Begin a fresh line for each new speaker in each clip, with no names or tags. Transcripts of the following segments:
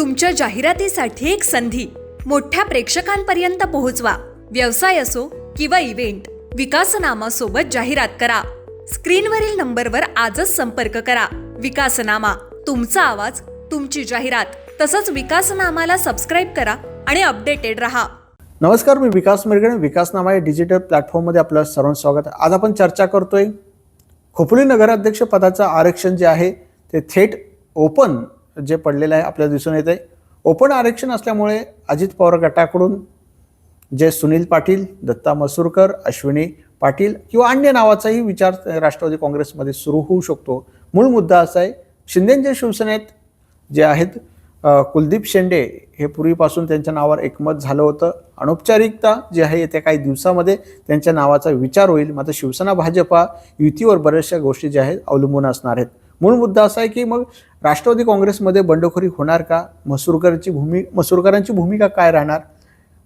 तुमच्या जाहिरातीसाठी एक संधी. मोठ्या प्रेक्षकांपर्यंत पोहोचवा. व्यवसाय असो किंवा इव्हेंट विकासनामा सोबत जाहिरात करा. स्क्रीनवरील नंबरवर आजच संपर्क करा. विकासनामा तुमचा आवाज तुमची जाहिरात तसंच विकासनामाला सबस्क्राईब करा आणि अपडेटेड रहा.
नमस्कार मी विकास मिरगणे. विकासनामा या डिजिटल प्लॅटफॉर्ममध्ये आपलं सर्वांचं स्वागत आहे. आज आपण चर्चा करतोय खोपोली नगराध्यक्ष पदाचं आरक्षण जे आहे ते थेट ओपन जे पडलेलं आहे आपल्याला दिसून येत आहे ओपन आरक्षण असल्यामुळे अजित पवार गटाकडून जे सुनील पाटील दत्ता मसूरकर अश्विनी पाटील किंवा अन्य नावाचाही विचार राष्ट्रवादी काँग्रेसमध्ये सुरू होऊ शकतो. मूळ मुद्दा असा आहे शिंदेंच्या शिवसेनेत जे आहेत कुलदीप शेंडे हे पूर्वीपासून त्यांच्या नावावर एकमत झालं होतं. अनौपचारिकता जी आहे येत्या काही दिवसामध्ये त्यांच्या नावाचा विचार होईल. मात्र शिवसेना भाजपा युतीवर बऱ्याचशा गोष्टी ज्या आहेत अवलंबून असणार आहेत. मूळ मुद्दा असा आहे की मग राष्ट्रवादी काँग्रेसमध्ये बंडखोरी होणार का? मसूरकरची भूमी मसूरकरांची भूमिका काय राहणार?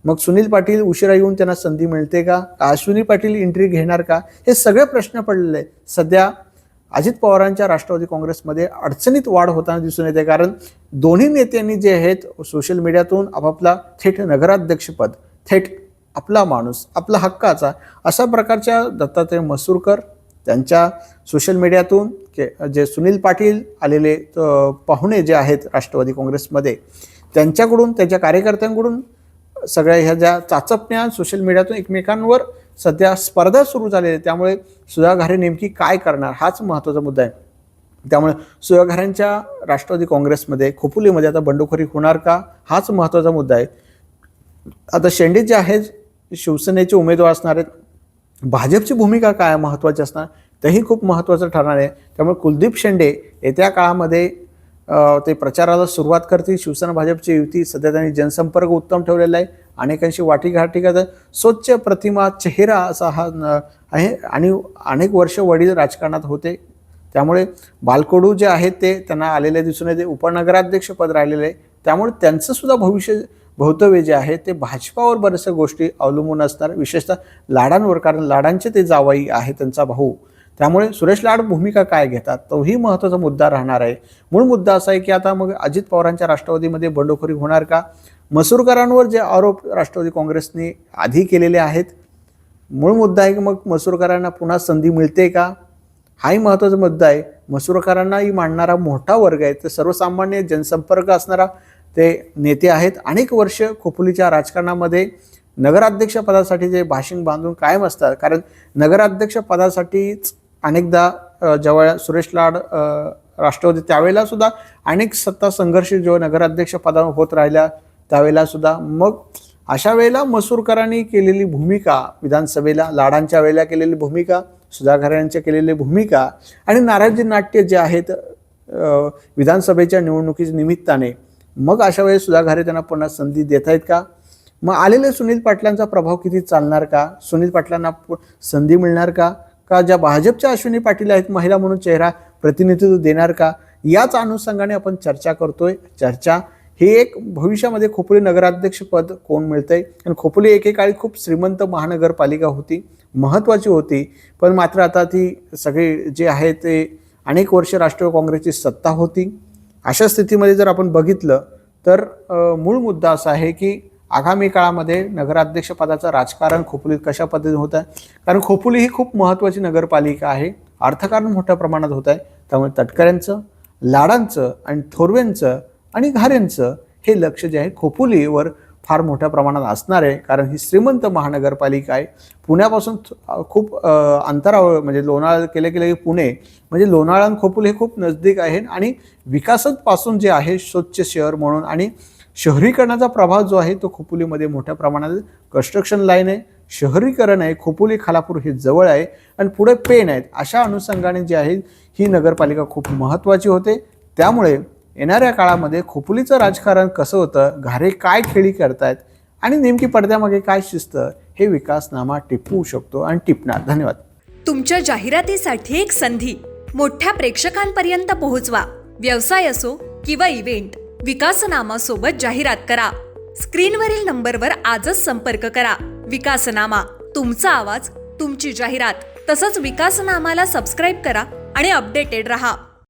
मग सुनील पाटील उशिरा येऊन त्यांना संधी मिळते का? का अश्विनी पाटील एंट्री घेणार का? हे सगळे प्रश्न पडलेले आहेत. सध्या अजित पवारांच्या राष्ट्रवादी काँग्रेसमध्ये अडचणीत वाढ होताना दिसून येते कारण दोन्ही नेत्यांनी जे आहेत सोशल मीडियातून आपापला थेट नगराध्यक्षपद थेट आपला माणूस आपला हक्काचा अशा प्रकारच्या दत्तात्रय मसूरकर त्यांच्या सोशल मीडियातून के जे सुनील पाटील आलेले पाहुणे जे आहेत राष्ट्रवादी काँग्रेसमध्ये त्यांच्याकडून त्यांच्या कार्यकर्त्यांकडून सगळ्या ह्या ज्या चाचपण्या सोशल मीडियातून एकमेकांवर सध्या स्पर्धा सुरू झालेली आहे त्यामुळे सुधाघारे नेमकी काय करणार हाच महत्त्वाचा मुद्दा आहे. त्यामुळे सुधाघारांच्या राष्ट्रवादी काँग्रेसमध्ये खोपुलीमध्ये आता बंडखोरी होणार का हाच महत्त्वाचा मुद्दा आहे. आता शेंडे जे आहेत शिवसेनेचे उमेदवार असणार आहेत भाजपची भूमिका काय महत्त्वाची असणार तेही खूप महत्त्वाचं ठरणार आहे. त्यामुळे कुलदीप शेंडे येत्या काळामध्ये ते प्रचाराला सुरुवात करतील. शिवसेना भाजपची युती सध्या त्यांनी जनसंपर्क उत्तम ठेवलेला आहे. अनेकांशी वाटीघाटी करतात. स्वच्छ प्रतिमा चेहरा असा हा आहे. आणि अनेक वर्ष वडील राजकारणात होते. त्यामुळे बालकोडू जे आहेत ते त्यांना आलेले दिसून येते. उपनगराध्यक्षपद राहिलेले आहे. त्यामुळे त्यांचंसुद्धा भविष्य भवितव्य जे आहे ते भाजपावर बऱ्याचशा गोष्टी अवलंबून असणार विशेषतः लाडांवर कारण लाडांचे ते जावाई आहे त्यांचा भाऊ. त्यामुळे सुरेश लाड भूमिका काय घेतात? तोही महत्त्वाचा मुद्दा राहणार आहे. मूळ मुद्दा असा आहे की आता मग अजित पवारांच्या राष्ट्रवादीमध्ये बंडखोरी होणार का? मसूरकरांवर जे आरोप राष्ट्रवादी काँग्रेसने आधी केलेले आहेत मूळ मुद्दा आहे की मग मसूरकरांना पुन्हा संधी मिळते का? हाही महत्त्वाचा मुद्दा आहे. मसूरकरांनाही मांडणारा मोठा वर्ग आहे. तर सर्वसामान्य जनसंपर्क असणारा ते नेते आहेत. अनेक वर्ष खोपोलीच्या राजकारणामध्ये नगराध्यक्ष पदासाठी जे भाषण बांधून कायम असतात. कारण नगराध्यक्ष पदासाठीच अनेकदा जेव्हा सुरेश लाड राष्ट्रवादी त्यावेळेला सुद्धा अनेक सत्ता संघर्ष जेव्हा नगराध्यक्ष पदावर होत राहिल्या त्यावेळेला सुद्धा. मग अशा वेळेला मसूरकरांनी केलेली भूमिका विधानसभेला लाडांच्या वेळेला केलेली भूमिका सुधाकर यांच्या केलेली भूमिका आणि नाराजी नाट्य जे आहेत विधानसभेच्या निवडणुकीच्या निमित्ताने मग अशा वेळेस सुधाघारे त्यांना पुन्हा संधी देत आहेत का? मग आलेले सुनील पाटलांचा प्रभाव किती चालणार का? सुनील पाटलांना पु- संधी मिळणार का? का ज्या भाजपच्या अश्विनी पाटील आहेत महिला म्हणून चेहरा प्रतिनिधित्व देणार का? याच अनुषंगाने आपण चर्चा करतोय. चर्चा हे एक भविष्यामध्ये खोपोली नगराध्यक्षपद कोण मिळतंय? आणि खोपोली एकेकाळी खूप श्रीमंत महानगरपालिका होती महत्त्वाची होती. पण मात्र आता ती सगळे जे आहे ते अनेक वर्ष राष्ट्रीय काँग्रेसची सत्ता होती. अशा स्थितीमध्ये जर आपण बघितलं तर मूळ मुद्दा असा आहे की आगामी काळामध्ये नगराध्यक्षपदाचं राजकारण खोपोलीत कशा पद्धतीने होत आहे? कारण खोपोली ही खूप महत्त्वाची नगरपालिका आहे. अर्थकारण मोठ्या प्रमाणात होत आहे. त्यामुळे तटकऱ्यांचं लाडांचं आणि थोरवेंचं आणि घाऱ्यांचं हे लक्ष जे आहे खोपोलीवर फार मोठ्या प्रमाणात असणार आहे. कारण ही श्रीमंत महानगरपालिका आहे. पुण्यापासून खूप अंतरावर म्हणजे लोणाळा केले गेले की पुणे म्हणजे लोणाळा आणि खोपोली हे खूप नजदीक आहे आणि विकासापासून जे आहे स्वच्छ शहर म्हणून आणि शहरीकरणाचा प्रभाव जो आहे तो खोपोलीमध्ये मोठ्या प्रमाणात कन्स्ट्रक्शन लाईन आहे शहरीकरण आहे खोपोली खालापूर हे जवळ आहे आणि पुढे पेन आहेत. अशा अनुषंगाने जी आहे ही नगरपालिका खूप महत्त्वाची होते. त्यामुळे येणाऱ्या काळामध्ये खोपुलीचं राजकारण कसं होतं घारे काय खेळी करतायत आणि नेमकी पडद्यामागे काय शिस्त हे विकासनामा टिपवू शकतो आणि टिपणार. धन्यवाद.
तुमच्या जाहिरातीसाठी एक संधी. मोठ्या प्रेक्षकांपर्यंत पोहोचवा. व्यवसाय असो किंवा इव्हेंट विकासनामा सोबत जाहिरात करा. स्क्रीनवरील नंबरवर आजच संपर्क करा. विकासनामा तुमचा आवाज तुमची जाहिरात. तसंच विकासनामाला सबस्क्राईब करा आणि अपडेटेड रहा.